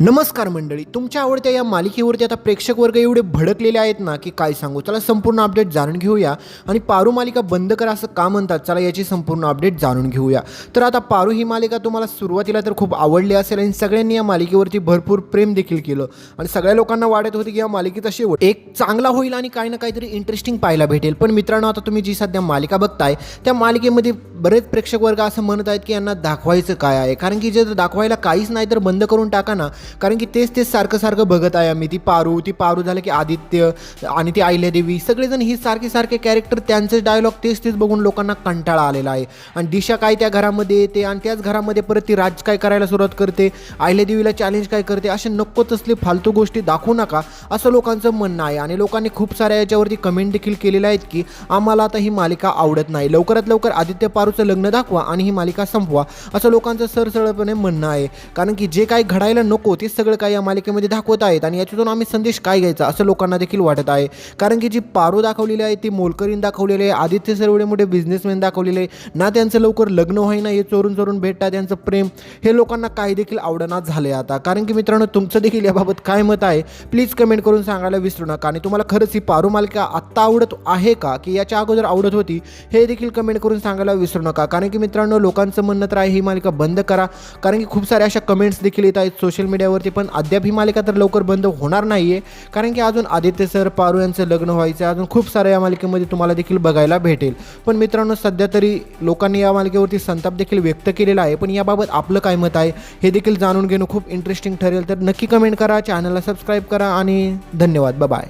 नमस्कार मंडळी तुमच्या आवडत्या या मालिकेवरती आता प्रेक्षक वर्ग एवढे भडकलेले आहेत ना की काय सांगू? चला संपूर्ण अपडेट जाणून घेऊया. आणि पारू मालिका बंद करा असं का म्हणतात? चला याची संपूर्ण अपडेट जाणून घेऊया. तर आता पारू ही मालिका तुम्हाला सुरुवातीला तर खूप आवडली असेल आणि सगळ्यांनी या मालिकेवरती भरपूर प्रेम देखील केलं. आणि सगळ्या लोकांना वाटत होते की या मालिकेचा शेवट एक चांगला होईल आणि काही ना काहीतरी इंटरेस्टिंग पाहायला भेटेल. पण मित्रांनो आता तुम्ही जी सध्या मालिका बघताय त्या मालिकेमध्ये बरेच प्रेक्षक वर्ग असं म्हणत आहेत की यांना दाखवायचं काय आहे? कारण की जे दाखवायला काहीच नाही तर बंद करून टाका ना. कारण की तेच तेच सारखं सारखं बघत आहे आम्ही. ती पारू ती पारू झालं की आदित्य आणि ती अहिल्यादेवी सगळेजण ही सारखे सारखे कॅरेक्टर त्यांचे डायलॉग तेच तेच बघून लोकांना कंटाळा आलेला आहे. आणि दिशा काय त्या घरामध्ये येते आणि त्याच घरामध्ये परत ती राज काय करायला सुरुवात करते? अहिल्यादेवीला चॅलेंज काय करते? असे नको तसले फालतू गोष्टी दाखवू नका असं लोकांचं म्हणणं आहे. आणि लोकांनी खूप साऱ्या याच्यावरती कमेंट देखील केलेल्या आहेत की आम्हाला आता ही मालिका आवडत नाही. लवकरात लवकर आदित्य पारू पारूचं लग्न दाखवा आणि ही मालिका संपवा असं लोकांचं सरसळपणे म्हणणं आहे. कारण की जे काही घडायला नको ते सगळं काही या मालिकेमध्ये दाखवत आहेत आणि याच्यातून आम्ही संदेश काय घ्यायचा असं लोकांना देखील वाटत आहे. कारण की जी पारू दाखवलेली आहे ती मोलकरीन दाखवलेली आहे आदित्य सर एवढे मोठे बिझनेसमॅन दाखवलेले आहे. ना त्यांचं लवकर लग्न होईना हे चोरून चोरून भेटतात त्यांचं प्रेम हे लोकांना काही देखील आवडणार झाले आता. कारण की मित्रांनो तुमचं देखील याबाबत काय मत आहे प्लीज कमेंट करून सांगायला विसरू नका. आणि तुम्हाला खरंच ही पारू मालिका आत्ता आवडत आहे का की याच्या अगोदर आवडत होती हे देखील कमेंट करून सांगायला विसरू नका. कारण की मित्रांनो लोकांचं म्हणणं तर आहे ही मालिका बंद करा. कारण की खूप साऱ्या अशा कमेंट्स देखील येत आहेत सोशल मीडियावरती पण अद्याप ही मालिका तर लवकर बंद होणार नाही आहे कारण की अजून आदित्य सर पारू यांचं लग्न व्हायचं आहे. अजून खूप साऱ्या या मालिकेमध्ये तुम्हाला देखील बघायला भेटेल. पण मित्रांनो सध्या तरी लोकांनी या मालिकेवरती संताप देखील व्यक्त केलेला आहे. पण याबाबत आपलं काय मत आहे हे देखील जाणून घेणं खूप इंटरेस्टिंग ठरेल. तर नक्की कमेंट करा चॅनलला सबस्क्राईब करा आणि धन्यवाद. बाय